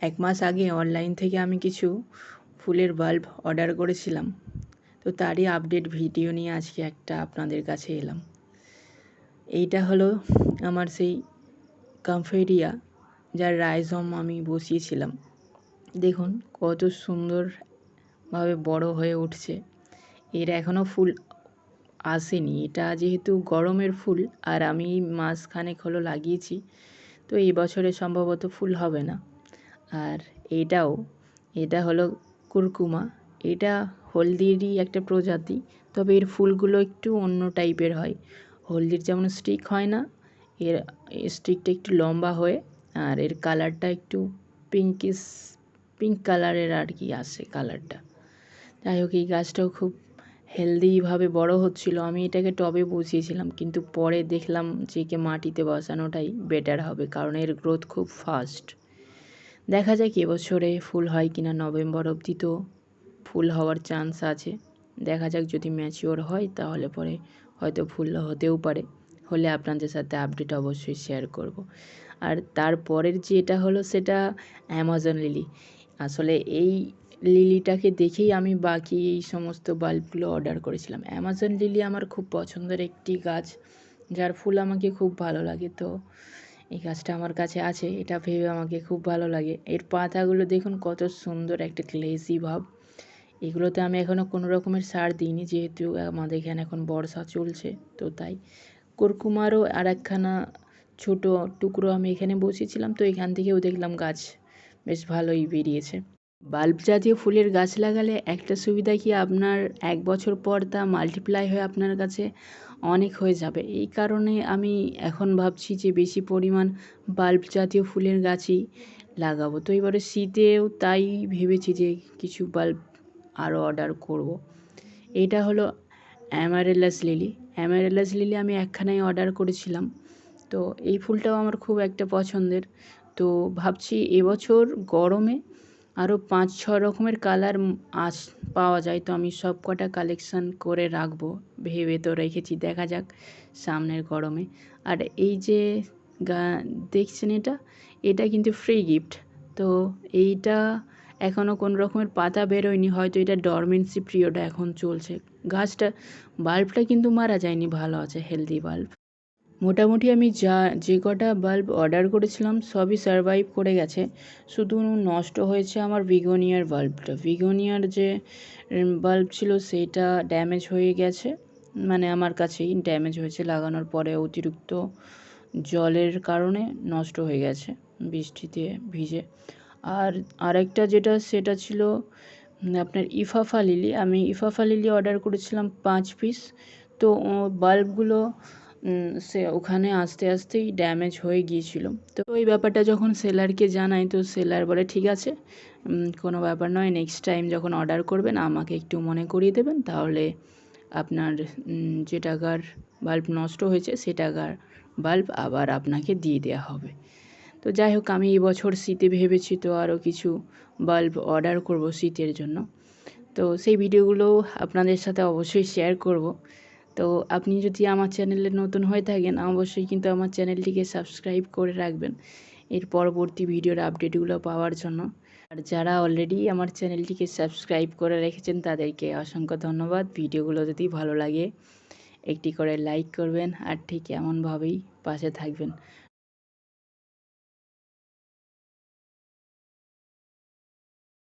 এক মাস আগে অনলাইন থেকে আমি কিছু ফুলের বাল্ব অর্ডার করেছিলাম। তো তারই আপডেট ভিডিও নিয়ে আজকে একটা আপনাদের কাছে এলাম। এইটা হলো আমার সেই কামফেরিয়া যার রাইজম আমি বসিয়েছিলাম। দেখুন কত সুন্দরভাবে বড় হয়ে উঠছে। এর এখনও ফুল আসেনি। এটা যেহেতু গরমের ফুল, আর আমি মাসখানেক হলো লাগিয়েছি, তো এই বছরে সম্ভবত ফুল হবে না। আর এটাও, এটা হলো কুরকুমা। এটা হলদিরই একটা প্রজাতি, তবে এর ফুলগুলো একটু অন্য টাইপের হয়। হলদির যেমন স্টিক হয় না, এর স্টিকটা একটু লম্বা হয়ে আর এর কালারটা একটু পিঙ্কিস পিঙ্ক কালারের আর কি আসে কালারটা। যাই হোক, এই গাছটাও খুব হেলদিভাবে বড় হচ্ছিল। আমি এটাকে টবে বসিয়েছিলাম, কিন্তু পরে দেখলাম যে একে মাটিতে বসানোটাই বেটার হবে, কারণ এর গ্রোথ খুব ফাস্ট দেখা যাক এবছরে ফুল হয় কি না নভেম্বর অবধি তো ফুল হওয়ার চান্স আছে। দেখা যাক যদি ম্যাচিওর হয় তাহলে পরে হয়তো ফুল হতেও পারে। হলে আপনাদের সাথে আপডেট অবশ্যই শেয়ার করব। আর তারপরের যেটা হলো সেটা অ্যামাজন লিলি আসলে এই লিলিটাকে দেখেই আমি বাকি এই সমস্ত বাল্বগুলো অর্ডার করেছিলাম। অ্যামাজন লিলি আমার খুব পছন্দের একটি গাছ। যার ফুল আমাকে খুব ভালো লাগে তো এই গাছটা আমার কাছে আছে, এটা ভেবে আমাকে খুব ভালো লাগে। এর পাতাগুলো দেখুন কত সুন্দর একটা গ্লেজি ভাব। এগুলোতে আমি এখনও কোনো রকমের সার দিইনি, যেহেতু আমাদের এখানে এখন বর্ষা চলছে, তো তাই। কুরকুমারও আর একখানা ছোটো টুকরো আমি এখানে বসিয়েছিলাম, তো এখান থেকেও দেখলাম গাছ বেশ ভালোই বেরিয়েছে। বাল্ব জাতীয় ফুলের গাছ লাগালে একটা সুবিধা কি আপনার এক বছর পর তা মাল্টিপ্লাই হয়ে আপনার কাছে অনেক হয়ে যাবে? এই কারণে আমি এখন ভাবছি যে বেশি পরিমাণ বাল্ব জাতীয় ফুলের গাছই লাগাবো। তো এবারে শীতেও তাই ভেবেছি যে কিছু বাল্ব আরও অর্ডার করব। এটা হলো অ্যামারেলাস লিলি অ্যামারেলাস লিলি আমি একখানাই অর্ডার করেছিলাম। তো এই ফুলটাও আমার খুব একটা পছন্দের। তো ভাবছি এবছর গরমে আরও পাঁচ, ছ রকমের কালার আস পাওয়া যায়। তো আমি সব কটা কালেকশান করে রাখব, ভেবে তো রেখেছি। দেখা যাক সামনের গরমে। আর এই যে গা, দেখছেন এটা? এটা কিন্তু ফ্রি গিফট তো এইটা এখনও কোনো রকমের পাতা বেরোয়নি। হয়তো এটা ডরমেন্সি পিরিয়ড এখন চলছে। গাছটা বাল্বটা কিন্তু মারা যায়নি। ভালো আছে হেলদি বাল্ব মোটামুটি আমি যা, যে কটা বাল্ব অর্ডার করেছিলাম, সবই সারভাইভ করে গেছে। শুধু নষ্ট হয়েছে আমার ভিগোনিয়ার বাল্বটা ভিগোনিয়ার যে বাল্ব ছিল সেইটা ড্যামেজ হয়ে গেছে। মানে আমার কাছেই ড্যামেজ হয়েছে লাগানোর পরে অতিরিক্ত জলের কারণে নষ্ট হয়ে গেছে বৃষ্টিতে ভিজে। আর আরেকটা যেটা, সেটা ছিল আপনার ইফাফা লিলি আমি ইফাফা লিলি অর্ডার করেছিলাম পাঁচ পিস তো বাল্বগুলো সে ওখানে আসতে আসতেই ড্যামেজ হয়ে গিয়েছিল। তো ওই ব্যাপারটা যখন সেলারকে জানাই, তো সেলার বলে, ঠিক আছে কোনো ব্যাপার নয় নেক্সট টাইম যখন অর্ডার করবেন, আমাকে একটু মনে করিয়ে দেবেন, তাহলে আপনার যে টাকার বাল্ব নষ্ট হয়েছে, সে টাকার বাল্ব আবার আপনাকে দিয়ে দেওয়া হবে। তো যাই হোক, আমি এই বছর শীতে ভেবেছি তো আরও কিছু বাল্ব অর্ডার করব শীতের জন্য। তো সেই ভিডিওগুলো আপনাদের সাথে অবশ্যই শেয়ার করব। তো আপনি যদি আমার চ্যানেলে নতুন হয়ে থাকেন, অবশ্যই কিন্তু আমার চ্যানেলটিকে সাবস্ক্রাইব করে রাখবেন এর পরবর্তী ভিডিওর আপডেটগুলো পাওয়ার জন্য। আর যারা অলরেডি আমার চ্যানেলটিকে সাবস্ক্রাইব করে রেখেছেন, তাদেরকে অসংখ্য ধন্যবাদ। ভিডিওগুলো যদি ভালো লাগে, একটি করে লাইক করবেন আর ঠিক এমনভাবেই পাশে থাকবেন।